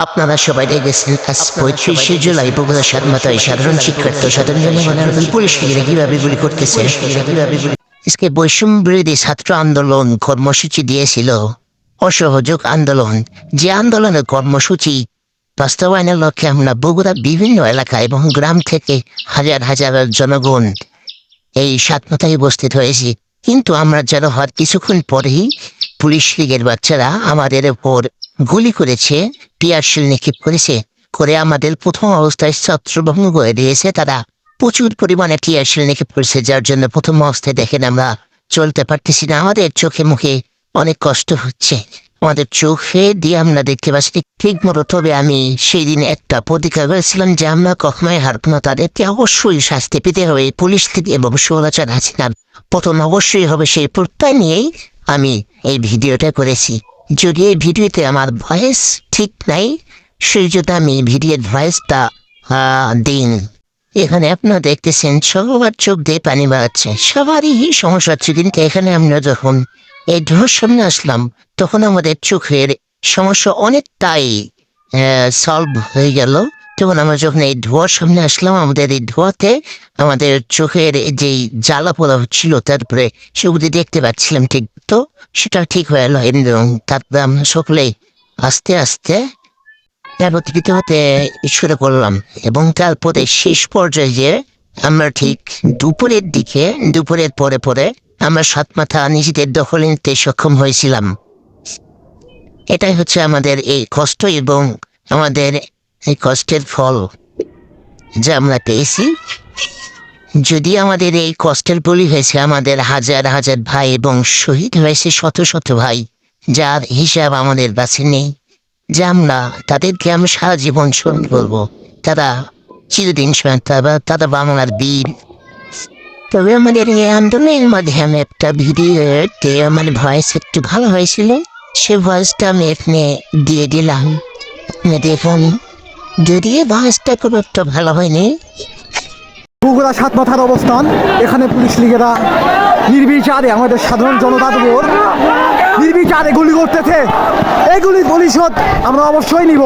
আপনারা সবাই দেখেছেন আজ পঁয়ত্রিশে জুলাই বগুড়া স্বাধীনতায় সাধারণ শিক্ষার্থী সাধারণ জনগণের পুলিশ কীভাবে গুলি করতেছে? কীভাবে আজকে বৈষম্য বিরোধী ছাত্র আন্দোলন কর্মসূচি দিয়েছিল। অসহযোগ আন্দোলন। যে আন্দোলনের কর্মসূচি বাস্তবায়নের লক্ষ্যে আমরা বগুড়া বিভিন্ন এলাকা এবং গ্রাম থেকে হাজার হাজার জনগণ এই স্বাধীনতায় উপস্থিত হয়েছি। কিন্তু আমরা যেন হওয়ার কিছুক্ষণ পরেই পুলিশ লীগের বাচ্চারা আমাদের উপর গুলি করেছে টিয়ারশিল নিক্ষেপ করেছে। করে আমাদের প্রথম অবস্থায় ছত্রভঙ্গ করে দিয়েছে তারা। প্রচুর পরিমাণে টিয়ারশিল নিক্ষেপ করেছে, যার জন্য প্রথম অবস্থায় দেখেন আমরা চলতে পারতেছি না। আমাদের চোখে মুখে অনেক কষ্ট হচ্ছে। আমাদের চোখে দিয়ে আমরা দেখতে পাচ্ছি ঠিক মতো। তবে আমি সেই দিন একটা প্রতিজ্ঞা করেছিলাম যে আমরা কখনোই হারব না। তাদেরকে অবশ্যই শাস্তি পেতে হবে। পুলিশ থেকে এবং সৌরাচার হাসিনার প্রথম অবশ্যই হবে সেই প্রত্যয় নিয়েই আমি এই ভিডিওটা করেছি। যদি এই ভিডিওতে আমার ভয়েস ঠিক নাই, সেই জন্য আমি ভিডিওর ভয়েসটা দিন এখানে আপনারা দেখতেছেন, সবার চোখ দিয়ে পানি বাড়াচ্ছে। সবারই সমস্যা হচ্ছে, কিন্তু এখানে আমরা যখন এই ঢোর সামনে আসলাম, তখন আমাদের চোখের সমস্যা অনেকটাই সলভ হয়ে গেল। তখন আমরা যখন এই ধোয়ার সামনে আসলাম, আমাদের এই ধোয়াতে আমাদের চোখের যে জ্বালা পোড়া হচ্ছিল তারপরে সেগুলি দেখতে পাচ্ছিলাম ঠিক তো, সেটা ঠিক হয়ে এলো। এবং তারপরে আমরা সকলে আস্তে আস্তে একত্রিত হতে শুরু করলাম। এবং তারপরে শেষ পর্যায়ে যে আমরা ঠিক দুপুরের দিকে, দুপুরের পরে পরে আমরা সাত মাথা নিজেদের দখলে নিতে সক্ষম হয়েছিলাম। এটাই হচ্ছে আমাদের এই কষ্ট এবং আমাদের এই কষ্টের ফল যা আমরা পেয়েছি। যদি আমাদের এই কষ্টের বলি হয়েছে আমাদের হাজার হাজার ভাই এবং শহীদ হয়েছে শত শত ভাই, যার হিসাব আমাদের কাছে নেই, যে আমরা তাদেরকে আমি সারা জীবন স্মরণ করব। তারা চিরদিন স্মরণ তারা তারা বাংলার বীর। তবে আমাদের এই আন্দোলনের মাধ্যমে একটা ভিডিওতে আমার ভয়েস একটু ভালো হয়েছিল, সে ভয়েসটা আমি এখানে দিয়ে দিলাম। দেখুন। যদিও বাসটা খুব একটা ভালো হয়নি। বগুড়া সাত মাথার অবস্থান। এখানে পুলিশ লীগেরা নির্বিচারে আমাদের সাধারণ জনতার উপর নির্বিচারে গুলি করতেছে। এগুলি পরিশোধ আমরা অবশ্যই নিব।